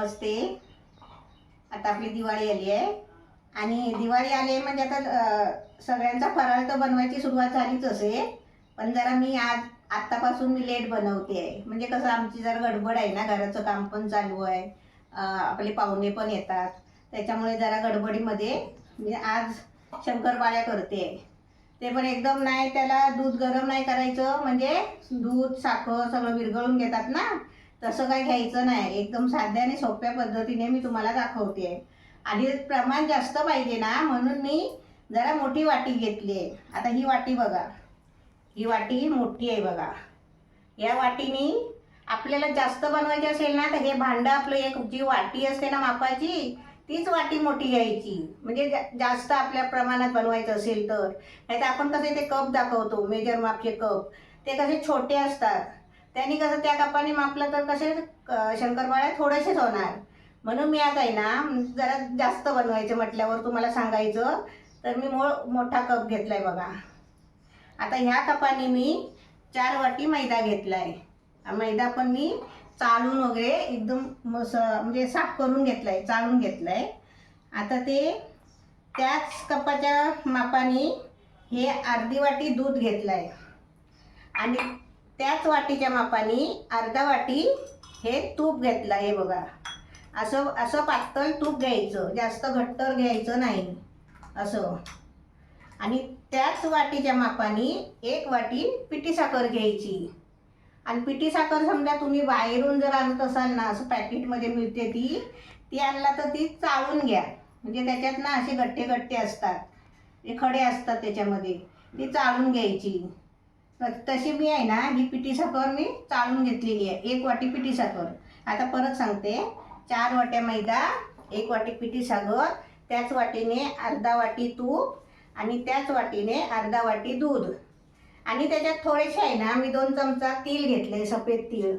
नमस्ते. आता आपली दिवाळी आली आहे. आणि दिवाळी आली आहे म्हणजे आता सगळ्यांचा फराळ तर बनवायची सुरुवात झालीच असे पण जरा मी आज आत्तापासून मी लेट बनवते आहे. म्हणजे कसं आमची जरा गडबड आहे ना घराचं काम पण चालू आहे. आपले पाहुणे पण येतात. त्याच्यामुळे जरा गडबडीमध्ये मी आज शंकरपाळ्या करते आहे. ते पण एकदम नाही त्याला दूध गरम नाही करायचं. म्हणजे दूध साखर सगळं विरघळून घेतात ना. तसं काय घ्यायचं नाही. एकदम साध्या आणि सोप्या पद्धतीने मी तुम्हाला दाखवते. आणि प्रमाण जास्त पाहिजे ना म्हणून मी जरा मोठी वाटी घेतली आहे. आता ही वाटी बघा. ही वाटी मोठी आहे बघा. या वाटीने आपल्याला जास्त बनवायची असेल ना तर हे भांडं आपलं एक जी वाटी असते ना मापाची तीच वाटी मोठी घ्यायची. म्हणजे जा- जास्त आपल्या प्रमाणात बनवायचं असेल तर. नाही तर आपण कसे ते कप दाखवतो मेजर मापचे कप. ते कसे छोटे असतात. त्यांनी कसं त्या कपाने मापलं तर कसे शंकरपाळ्या थोडेसेच होणार. म्हणून मी आता आहे ना जरा जास्त बनवायचं म्हटल्यावर तुम्हाला सांगायचं तर मी मो मोठा कप घेतलाय बघा. आता ह्या कपाने मी चार वाटी मैदा घेतलाय. आहे मैदा पण मी चाळून वगैरे एकदम मस म्हणजे साफ करून घेतलाय चाळून घेतलाय. आता ते त्याच कपाच्या मापाने हे अर्धी वाटी दूध घेतलाय. आणि त्याच वाटीच्या मापाने अर्धा वाटी हे तूप घेतलं हे बघा. असं असं पातळ तूप घ्यायचं जास्त घट्टर घ्यायचं नाही. असं. आणि त्याच वाटीच्या मापाने एक वाटी पिठी साखर घ्यायची. आणि पिठी साखर समजा तुम्ही बाहेरून जर आणत असाल ना असं पॅकेटमध्ये मिळते ती ती आणला तर ती चाळून घ्या. म्हणजे त्याच्यात ना असे गट्टे गट्टे असतात. जे खडे असतात त्याच्यामध्ये ती चाळून घ्यायची. तशी मी आहे ना ही पिठी साखर मी चाळून घेतलेली आहे. एक वाटी पिठी साखर. आता परत सांगते. चार वाट्या मैदा एक वाटी पिठी साखर त्याच वाटीने अर्धा वाटी तूप आणि त्याच वाटीने अर्धा वाटी दूध. आणि त्याच्यात थोडेसे आहे ना मी दोन चमचा तीळ घेतले सफेद तीळ.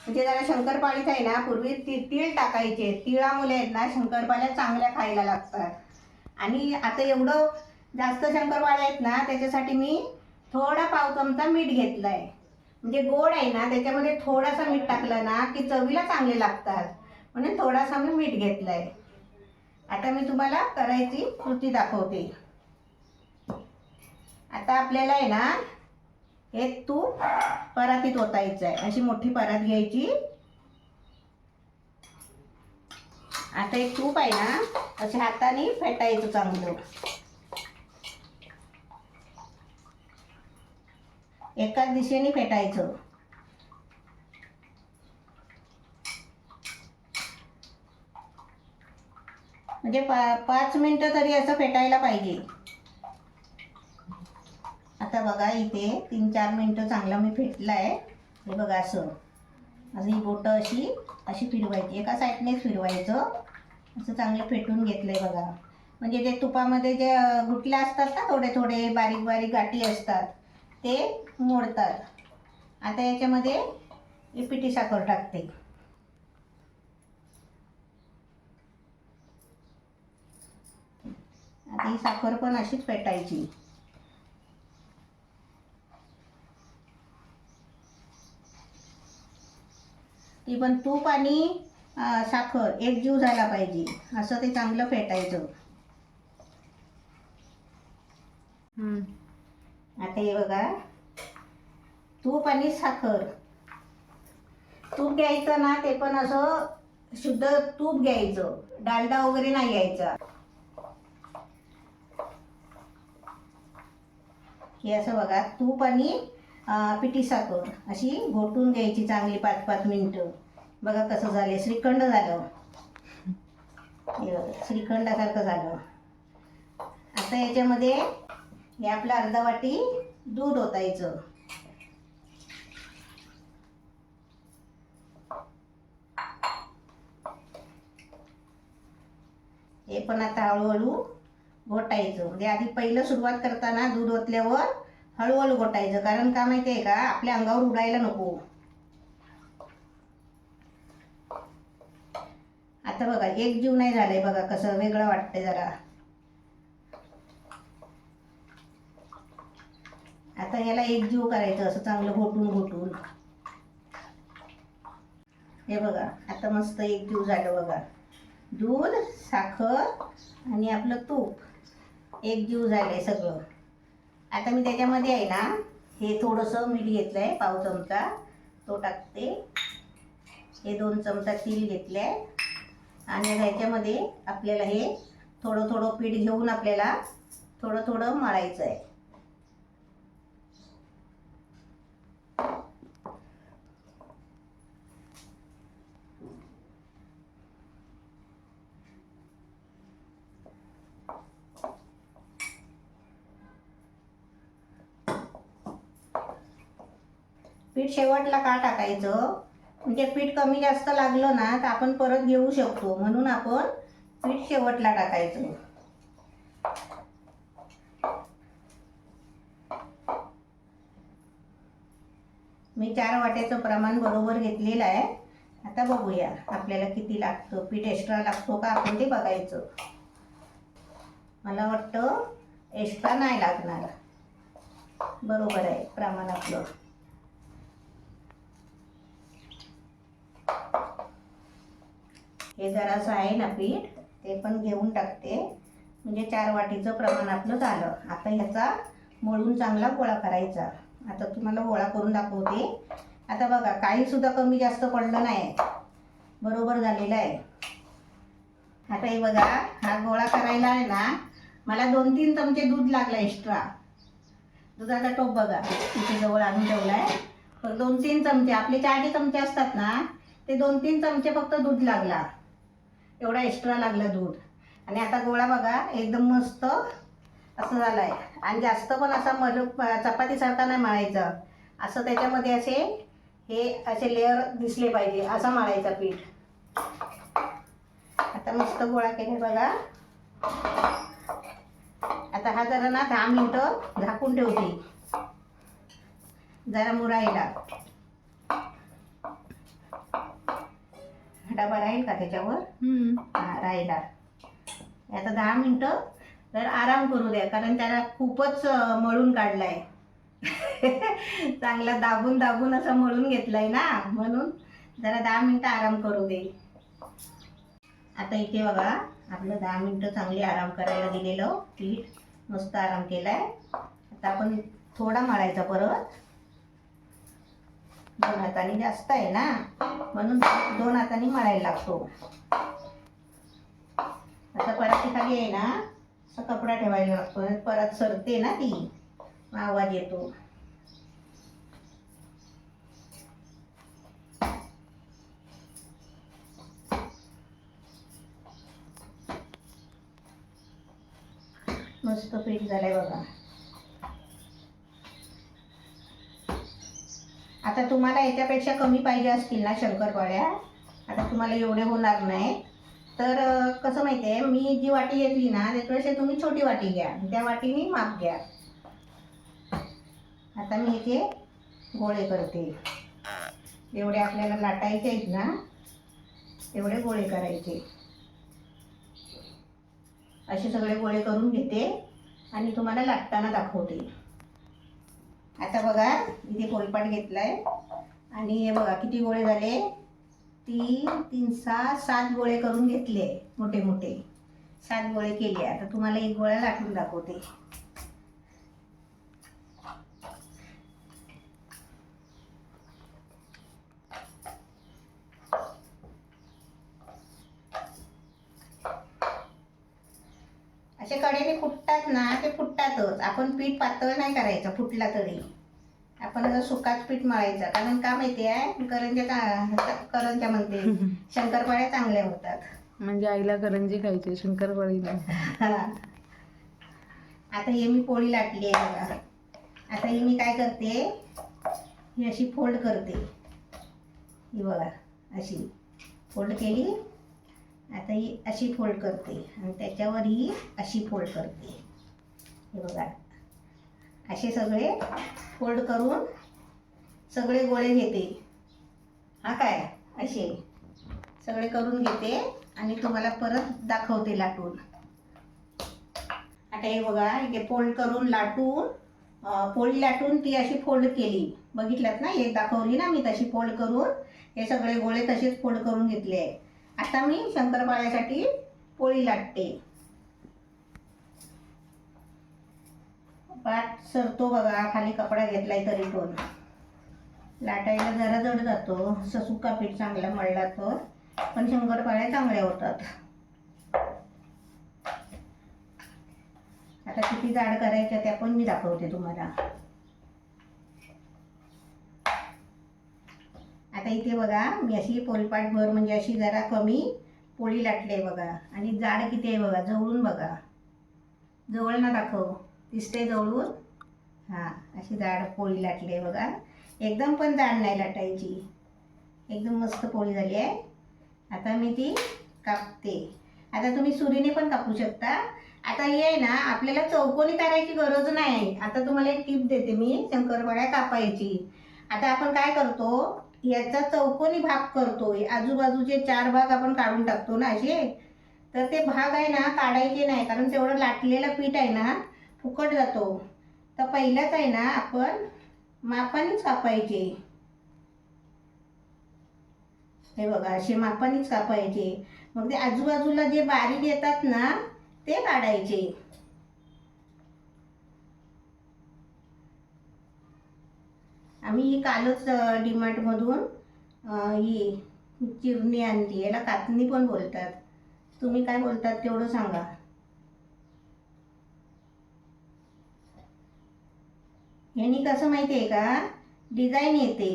म्हणजे जरा शंकरपाळीत आहे ना पूर्वी ती तीळ टाकायचे. तिळामुळे आहेत ना शंकरपाळ्या चांगल्या खायला लागतात. आणि आता एवढं जास्त शंकरपाळ्या आहेत ना त्याच्यासाठी मी थोडा पाव चमचा मीठ घेतलाय. म्हणजे गोड आहे ना त्याच्यामध्ये थोडासा मीठ टाकलं ना की चवीला चांगले लागतात. म्हणून थोडासा मी मीठ घेतला आहे आता मी तुम्हाला करायची कृती दाखवते. आता आपल्याला आहे ना हे तूप परातीत ओतायचं आहे अशी मोठी परात घ्यायची. आता एक तूप आहे ना असे हाताने फेटायचं चांगलं. एकाच दिशेने फेटायचं. म्हणजे पा पाच मिनटं तरी असं फेटायला पाहिजे. आता बघा इथे तीन चार मिनटं चांगलं मी फेटलं आहे हे बघा असं. असं ही बोटं अशी अशी फिरवायची. एका साईडनेच फिरवायचं. असं चांगलं फेटून घेतलं आहे बघा. म्हणजे ते तुपामध्ये जे गुटल्या असतात ना थोडे थोडे बारीक बारीक गाठी असतात. ते मोडतात. आता याच्यामध्ये ही पिठी साखर टाकते. आता ही साखर पण अशीच पेटायची. ती पण तूप आणि साखर एक जीव झाला पाहिजे. असं ते चांगलं फेटायचं आता हे बघा. तूप आणि साखर. तूप घ्यायचं ना ते पण असं शुद्ध तूप घ्यायचं. डालडा वगैरे नाही घ्यायचा. हे असं बघा तूप आणि पिठी साखर. अशी घोटून घ्यायची चांगली पाच पाच मिनटं. बघा कसं झाले श्रीखंड झालं. हे बघा श्रीखंडासारखं झालं. आता याच्यामध्ये हे आपलं अर्धा वाटी दूध ओतायचं. हे पण आता हळूहळू घोटायचं म्हणजे आधी पहिलं सुरुवात करताना दूध ओतल्यावर हळूहळू घोटायचं कारण का माहिती आहे का? आपल्या अंगावर उडायला नको. आता बघा एक जीव नाही झालाय बघा कसं वेगळं वाटतंय जरा. आता याला एक जीव करायचं असं चांगलं घोटून घोटून. हे बघा आता मस्त एक जीव झालं बघा. दूध साखर आणि आपलं तूप. एक जीव झालंय सगळं. आता मी त्याच्यामध्ये आहे ना हे थोडंसं मीठ घेतलं आहे पाव चमचा. तो टाकते. हे दोन चमचा तीळ घेतले आहे आणि ह्याच्यामध्ये आपल्याला हे थोडं थोडं पीठ घेऊन आपल्याला थोडं थोडं मळायचं आहे पीठ शेवटला का टाकायचं? म्हणजे पीठ कमी जास्त लागलं ना तर आपण परत घेऊ शकतो. म्हणून आपण पीठ शेवटला टाकायचं. मी चार वाट्याचं प्रमाण बरोबर घेतलेलं आहे. आता बघूया आपल्याला किती लागतं. पीठ एक्स्ट्रा लागतो का? आपण ते बघायचं. मला वाटतं एक्स्ट्रा नाही लागणार. बरोबर आहे. प्रमाण आपलं. हे जरासं आहे ना पीठ ते पण घेऊन टाकते. म्हणजे चार वाटीचं प्रमाण आपलं झालं. आता ह्याचा मळून चांगला गोळा करायचा. आता तुम्हाला गोळा करून दाखवते. आता बघा काही सुद्धा कमी जास्त पडलं नाही. बरोबर झालेलं आहे. आता हे बघा हा गोळा करायला आहे ना मला दोन तीन चमचे दूध लागला एक्स्ट्रा दुधाचा टोप बघा इथे जवळ आणून ठेवला आहे पण दोन तीन चमचे आपले चारचे चमचे असतात ना ते दोन तीन चमचे फक्त दूध लागला. एवढा एक्स्ट्रा लागला दूध. आणि आता गोळा बघा एकदम मस्त असं झालं आहे आणि जास्त पण असा मल चपातीसारखा नाही मळायचं. असं त्याच्यामध्ये असे हे असे लेअर दिसले पाहिजे असा मळायचा पीठ. आता मस्त गोळा केले बघा. आता हा जरा ना दहा मिनटं झाकून ठेवते. जरा मुरायला. डबा राहील का त्याच्यावर? हा राहिला. आता दहा मिनटं तर आराम करू द्या कारण त्याला खूपच मळून काढलाय. चांगला दाबून दाबून असं मळून घेतलाय ना म्हणून जरा दहा मिनटं आराम करू दे. आता इथे बघा आपलं दहा मिनटं चांगली आराम करायला दिलेलं पीठ मस्त आराम केलाय. आता आपण थोडा मळायचा परत. दोन हाताने जास्त आहे ना? म्हणून दोन हाताने मळायला लागतो. आता परत खाली आहे ना. असं कपडा ठेवायला लागतो. परत सरते ना ती. आवाज येतो. मस्त पीठ झालंय बघा. आता तुम्हाला याच्यापेक्षा कमी पाहिजे असतील ना शंकरपाळ्या? आता तुम्हाला एवढे होणार नाही. तर कसं माहिती आहे मी जी वाटी घेतली ना त्याच्यापेक्षा तुम्ही छोटी वाटी घ्या. त्या वाटीने माप घ्या. आता मी इथे गोळे करते. एवढे आपल्याला लाटायचे आहेत ना तेवढे गोळे करायचे. असे सगळे गोळे करून घेते आणि तुम्हाला लाटताना दाखवते. आता बघा इथे पोलपाट घेतलाय. आणि हे बघा किती गोळे झाले? तीन तीन सहा सात गोळे करून घेतले मोठे मोठे सात गोळे केले. आता तुम्हाला एक गोळा लाटून दाखवते. असे कडेने फुटतात ना ते फुटतातच. आपण पीठ पातळ नाही करायचं फुटला तरी. आपण सुकाच पीठ मळायचं. कारण का माहिती आहे करंजा चा- करंजा म्हणते. शंकरपाळ्या चांगल्या होतात. म्हणजे आईला करंजी खायची शंकरपाळीला. आता हे मी पोळी लाटली आहे बघा. आता ही मी काय करते? ही अशी फोल्ड करते. ही बघा अशी. फोल्ड केली. आता ही अशी फोल्ड करते आणि त्याच्यावर ही अशी फोल्ड करते. हे बघा. असे सगळे फोल्ड करून सगळे गोळे घेते. हा काय? असे. सगळे करून घेते आणि तुम्हाला परत दाखवते लाटून. आता हे बघा हे फोल्ड करून लाटून पोळी लाटून ती अशी फोल्ड केली. बघितलात ना? एक दाखवली ना मी तशी फोल्ड करून? हे सगळे गोळे तसेच फोल्ड करून घेतले. आहे आता मी शंकरपाळ्यासाठी पोळी लाटते. पाट सरतो बघा खाली कपडा घेतलाय तरी पण. लाटायला जरा जड जातो. असं सुका पीठ चांगला मळला तर. पण शंकरपाळ्या चांगल्या होतात. आता किती जाड करायच्या त्या पण मी दाखवते तुम्हाला. आता इथे बघा मी अशी पोलपाट भर म्हणजे अशी जरा कमी पोळी लाटली बघा. आणि जाड किती आहे बघा जवळून बघा. जवळ ना दाखव. दिसते जवळून? हां अशी जाड पोळी लाटली आहे बघा. एकदम पण जाड नाही लाटायची. एकदम मस्त पोळी झाली आहे. आता मी ती कापते. आता तुम्ही सुरीने पण कापू शकता. आता हे आहे ना आपल्याला चौकोनी करायची गरज नाही. आता तुम्हाला एक टिप देते मी शंकरपाळ्या कापायची. आता आपण काय करतो याचा चौकोनी भाग करतो आजूबाजूचे चार भाग आपण काढून टाकतो ना असे? तर ते भाग आहे ना काढायचे नाही कारण तेवढं लाटलेलं पीठ आहे ना फुकट जातो. तर पहिलाच आहे ना आपण मापानेच कापायचे. हे बघा असे मापानेच कापायचे. मग ते आजूबाजूला जे बारीक येतात ना ते काढायचे. आम्ही ही कालच डीमार्टमधून ही चिरणी आणली. याला कातणी पण बोलतात. तुम्ही काय बोलतात तेवढं सांगा. यांनी कसं माहिती आहे का? डिझाईन येते.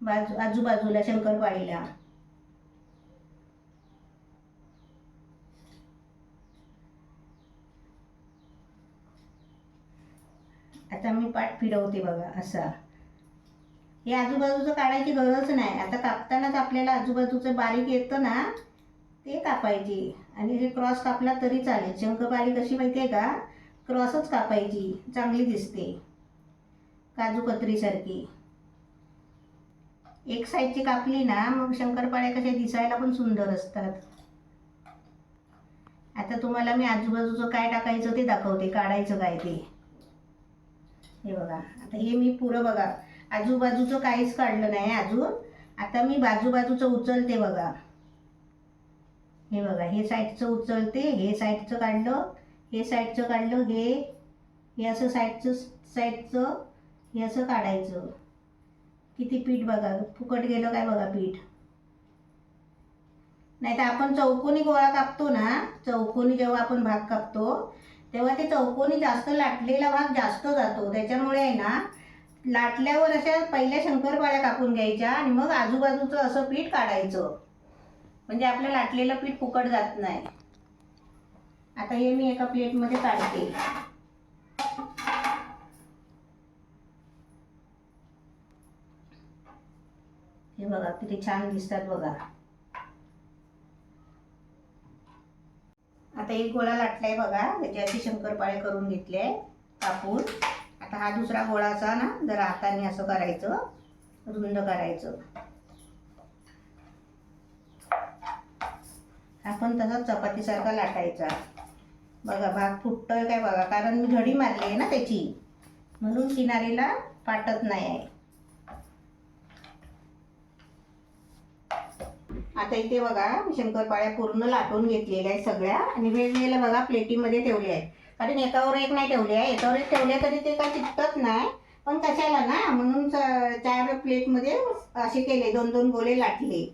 बाजू आजूबाजूला शंकरपाळीला. आता मी पाठ फिरवते बघा असा. हे आजूबाजूचं काढायची गरज नाही. आता कापतानाच आपल्याला आजूबाजूचं बारीक येतं ना ते कापायची. आणि हे क्रॉस कापला तरी चालेल. शंकरपाळी कशी माहिती आहे का? क्रॉसच कापायची. चांगली दिसते. काजू कतरीसारखी. एक साईडची कापली ना मग शंकरपाळ्या कशा दिसायला पण सुंदर असतात. आता तुम्हाला मी आजूबाजूचं काय टाकायचं ते दाखवते. काढायचं काय ते. हे बघा. आता हे मी पुरं बघा. आजूबाजूचं काहीच काढलं नाही अजून. आता मी बाजूबाजूचं उचलते बघा. हे बघा हे साईडचं उचलते हे साईडचं काढलं हे साईडचं काढलं हे हे असं साईडचं साईडचं हे असं काढायचं. किती पीठ बघा फुकट गेलं काय बघा पीठ. नाही तर आपण चौकोनी गोळा कापतो ना चौकोनी जेव्हा आपण भाग कापतो तेव्हा ते चौकोनी जास्त लाटलेला भाग जास्त जातो. त्याच्यामुळे आहे ना लाटल्यावर अशा पहिल्या शंकरपाळ्या कापून घ्यायच्या आणि मग आजूबाजूचं असं पीठ काढायचं. म्हणजे आपलं लाटलेलं पीठ फुकट जात नाही. आता हे मी एका प्लेटमध्ये काढते. हे बघा किती छान दिसतात बघा. आता एक गोळा लाटलाय बघा त्याचे अशी शंकरपाळे करून घेतले कापून. आता हा दुसरा गोळाचा ना जरा हाताने असं करायचं रुंद करायचं. आपण तसा चपातीसारखा लाटायचा. बघा भाग फुटतोय काय बघा कारण मी घडी मारली आहे ना त्याची. म्हणून किनारीला फाटत नाही आहे. आता इथे बघा शंकरपाळ्या पूर्ण लाटून घेतलेल्या आहेत सगळ्या. आणि वेगवेगळ्या बघा प्लेटीमध्ये ठेवल्या आहेत. कारण एकावर एक नाही ठेवल्या एकावर एक ठेवले तरी ते काय चिकटत नाही. पण कशाला ना म्हणून चार प्लेटमध्ये असे केले. दोन दोन गोळे लाटले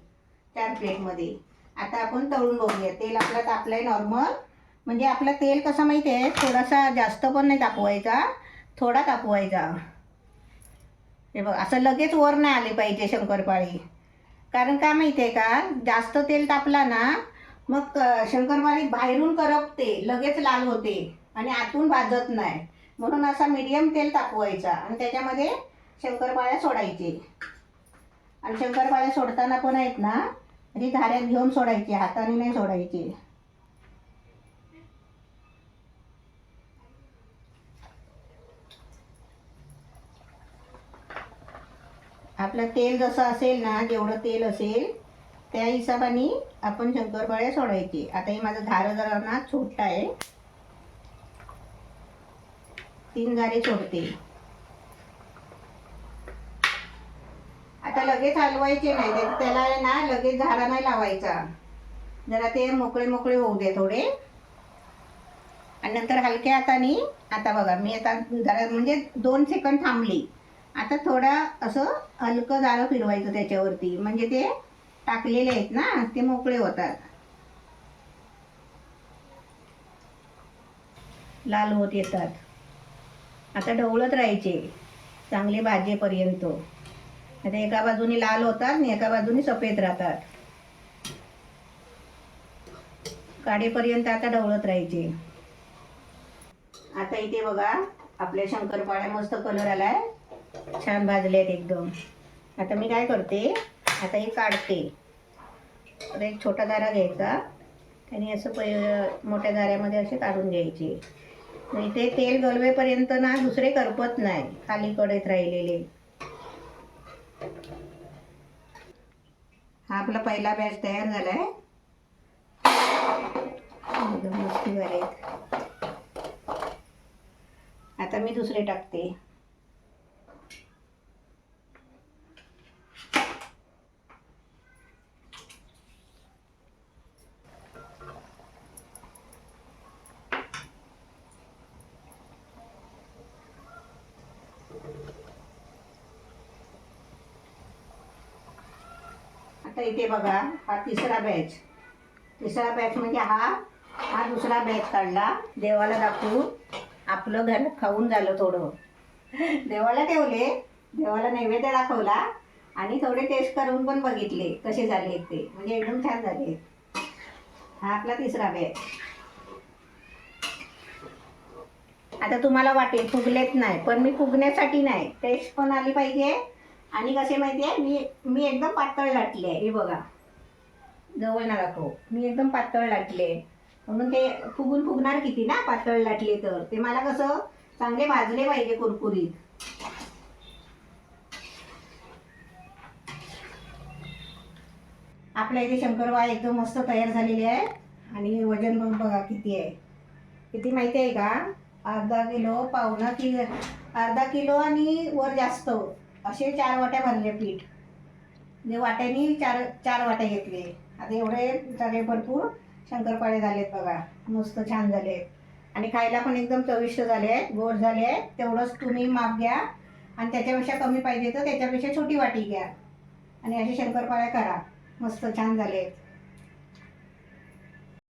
चार प्लेटमध्ये. आता आपण तळून बघूया. तेल आपला आहे नॉर्मल म्हणजे आपलं तेल कसं माहिती आहे थोडासा जास्त पण नाही तापवायचा. थोडा तापवायचा. हे बघ असं लगेच वर नाही आले पाहिजे शंकरपाळी. कारण काय माहिती आहे का? जास्त तेल तापला ना मग शंकरपाळी बाहेरून करपते. लगेच लाल होते. आणि आतून भाजत नाही. म्हणून असा मीडियम तेल तापवायचा आणि त्याच्यामध्ये शंकरपाळ्या सोडायचे. आणि शंकरपाळ्या सोडताना पण आहेत ना म्हणजे धाऱ्यात घेऊन सोडायची हाताने नाही सोडायची. आपलं तेल जसं असेल ना जेवढं तेल असेल त्या हिशोबाने आपण शंकरपाळ्या सोडायचे. आता हे माझं धार जरा ना छोटा आहे. तीन झारे सोडते. आता लगेच हलवायचे नाही त्याला ना लगेच झाडा नाही लावायचा. जरा ते मोकळे मोकळे होऊ दे थोडे. आणि नंतर हलक्या हाताने आता बघा मी आता जरा म्हणजे दोन सेकंद थांबली. आता थोडा असं हलकं जाळं फिरवायचं त्याच्यावरती. म्हणजे ते टाकलेले आहेत ना ते मोकळे होतात. लाल होत येतात. आता ढवळत राहायचे. चांगले भाजेपर्यंत आता एका बाजूने लाल होतात आणि एका बाजूने सफेद राहतात. काढेपर्यंत आता ढवळत राहायचे. आता इथे बघा आपल्या शंकरपाळ्या मस्त कलर आलाय. छान भाजले आहेत एकदम. आता मी काय करते आता हे काढते. आता एक छोटा दारा घ्यायचा. आणि असं प मोठ्या दाऱ्यामध्ये असे काढून घ्यायचे. ते तेल गलवेपर्यंत ना दुसरे करपत नाही खाली कडेत राहिलेले. हा आपला पहिला बॅच तयार झालाय. आहे आता मी दुसरे टाकते आता इथे बघा हा तिसरा बॅच तिसरा बॅच म्हणजे हा हा दुसरा बॅच काढला. देवाला दाखवून आपलं घर खाऊन झालं थोडं. देवाला ठेवले देवाला नैवेद्य दाखवला आणि थोडे टेस्ट करून पण बघितले कसे झाले ते. म्हणजे एकदम छान झाले. हा आपला तिसरा बॅच आता तुम्हाला वाटेल फुगलेत नाही पण मी फुगण्यासाठी नाही. टेस्ट पण आली पाहिजे. आणि कसे माहिती आहे मी मी एकदम पातळ लाटले आहे. हे बघा. जवळ ना दाखव मी एकदम पातळ लाटले म्हणून ते फुगून फुगणार किती ना? पातळ लाटले तर. ते मला कसं? चांगले भाजले पाहिजे कुरकुरीत. आपल्या इथे शंकरवा एकदम मस्त तयार झालेली आहे. आणि वजन पण बघा किती आहे. किती माहिती आहे का? अर्धा किलो पावणा कि अर्धा किलो आणि वर जास्त. असे चार वाट्या भरले पीठ. म्हणजे वाट्यानी चार चार वाट्या घेतले. आता एवढे झाले भरपूर शंकरपाळे झालेत बघा. मस्त छान झाले. आणि खायला पण एकदम चविष्ट झाले आहेत गोड झाले आहेत. तेवढंच तुम्ही माप घ्या. आणि त्याच्यापेक्षा कमी पाहिजे तर त्याच्यापेक्षा छोटी वाटी घ्या. आणि असे शंकरपाळ्या करा. मस्त छान झाले आहेत